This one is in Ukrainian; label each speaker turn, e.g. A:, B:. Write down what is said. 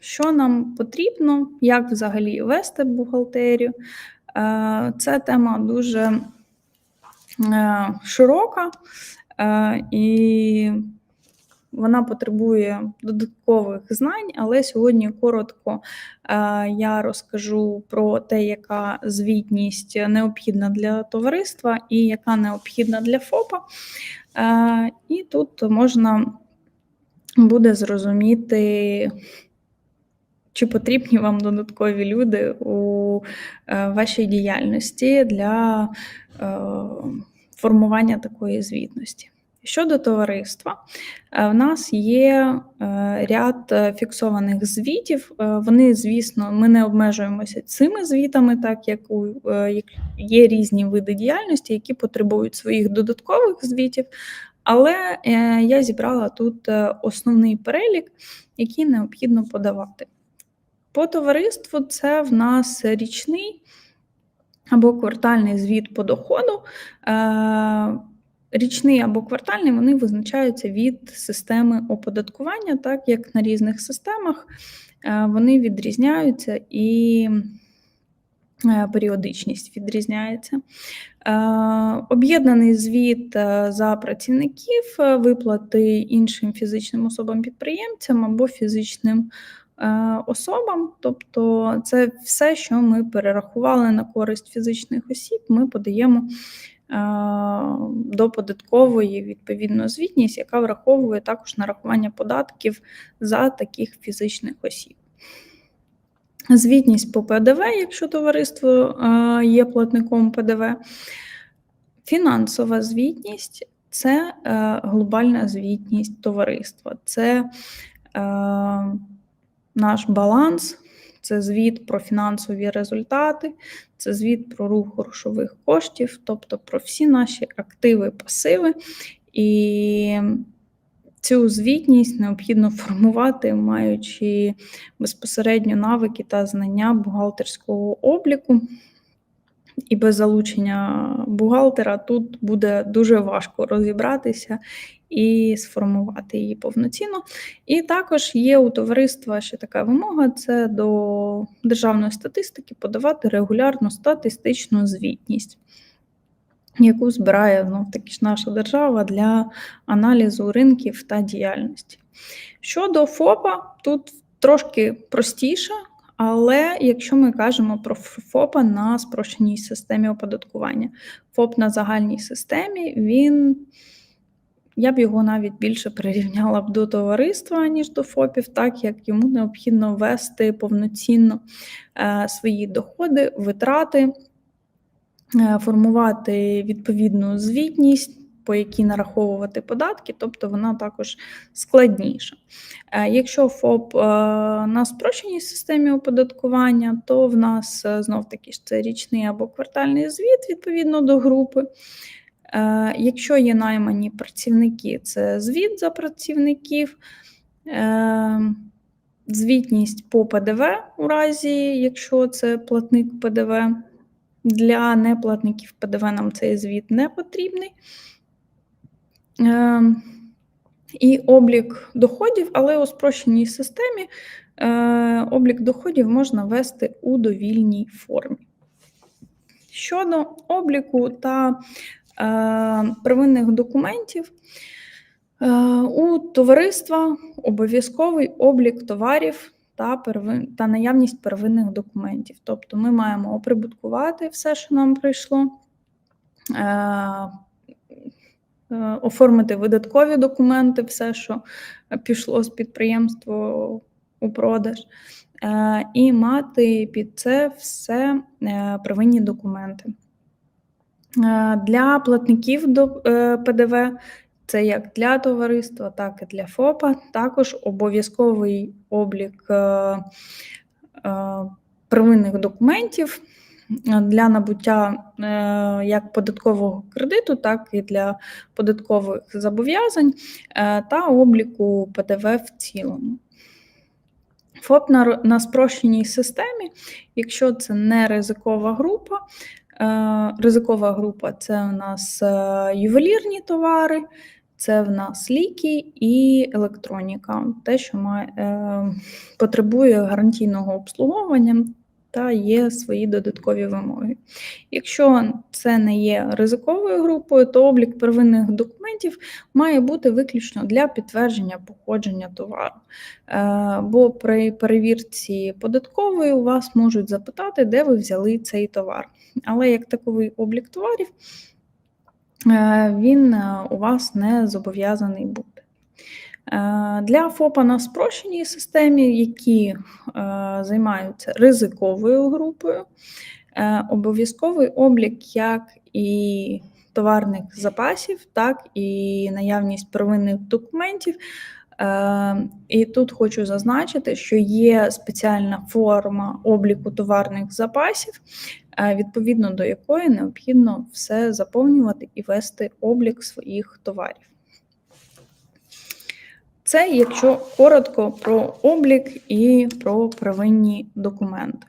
A: Що нам потрібно, як взагалі вести бухгалтерію? Е, це тема дуже е, широка е, і вона потребує додаткових знань, але сьогодні коротко я розкажу про те, яка звітність необхідна для товариства і яка необхідна для ФОПа. І тут можна буде зрозуміти. Чи потрібні вам додаткові люди у е, вашій діяльності для е, формування такої звітності? Щодо товариства, е, в нас є ряд фіксованих звітів. Вони, звісно, ми не обмежуємося цими звітами, так як є різні види діяльності, які потребують своїх додаткових звітів. Але я зібрала тут основний перелік, який необхідно подавати. По товариству це в нас річний або квартальний звіт по доходу. Е, річний або квартальний вони визначаються від системи оподаткування, так як на різних системах е, вони відрізняються і е, періодичність відрізняється. Об'єднаний звіт за працівників, виплати іншим фізичним особам-підприємцям або фізичним особам. Тобто, це все, що ми перерахували на користь фізичних осіб, ми подаємо. Е, до податкової відповідно звітність, яка враховує також нарахування податків за таких фізичних осіб. Звітність по ПДВ, якщо товариство е, є платником ПДВ. Фінансова звітність це глобальна звітність товариства. Це наш баланс, це звіт про фінансові результати, це звіт про рух грошових коштів, тобто про всі наші активи, пасиви. І цю звітність необхідно формувати, маючи безпосередньо навики та знання бухгалтерського обліку. І без залучення бухгалтера тут буде дуже важко розібратися і сформувати її повноцінно. І також є у товариства ще така вимога: це до державної статистики подавати регулярну статистичну звітність, яку збирає ну, таки ж наша держава для аналізу ринків та діяльності. Щодо ФОПа, тут трошки простіше. Але якщо ми кажемо про ФОПа на спрощеній системі оподаткування, ФОП на загальній системі, він я б його навіть більше прирівняла б до товариства, ніж до ФОПів, так як йому необхідно ввести повноцінно е, свої доходи, витрати, е, формувати відповідну звітність. По якій нараховувати податки, тобто вона також складніша. Е, якщо ФОП на спрощеній системі оподаткування, то в нас знов таки ж це річний або квартальний звіт відповідно до групи. Е, якщо є наймані працівники, це звіт за працівників, е, звітність по ПДВ у разі, якщо це платник ПДВ. Для неплатників ПДВ нам цей звіт не потрібний. Е, і облік доходів, але у спрощеній системі облік доходів можна вести у довільній формі. Щодо обліку та Е, первинних документів. Е, у товариства обов'язковий облік товарів та первин, та наявність первинних документів. Тобто ми маємо оприбуткувати все, що нам прийшло, е, оформити видаткові документи, все, що пішло з підприємства у продаж, і мати під це все первинні документи. Е, для платників до е, ПДВ це як для товариства, так і для ФОПа. Також обов'язковий облік е, первинних документів для набуття як податкового кредиту, так і для податкових зобов'язань та обліку ПДВ в цілому. ФОП на, на спрощеній системі, якщо це не ризикова група, Е, ризикова група це у нас е, ювелірні товари, Це в нас ліки і електроніка, те, що має, е, потребує гарантійного обслуговування та є свої додаткові вимоги. Якщо це не є ризиковою групою, то облік первинних документів має бути виключно для підтвердження походження товару. Е, Бо при перевірці податкової у вас можуть запитати, де ви взяли цей товар. Але як таковий облік товарів, е, він е, у вас не зобов'язаний бути. Е, Для ФОПа на спрощеній системі, які е, займаються ризиковою групою, е, обов'язковий облік як і товарних запасів, так і наявність первинних документів. І тут хочу зазначити, що є спеціальна форма обліку товарних запасів, відповідно до якої необхідно все заповнювати і вести облік своїх товарів. Це якщо коротко про облік і про первинні документи.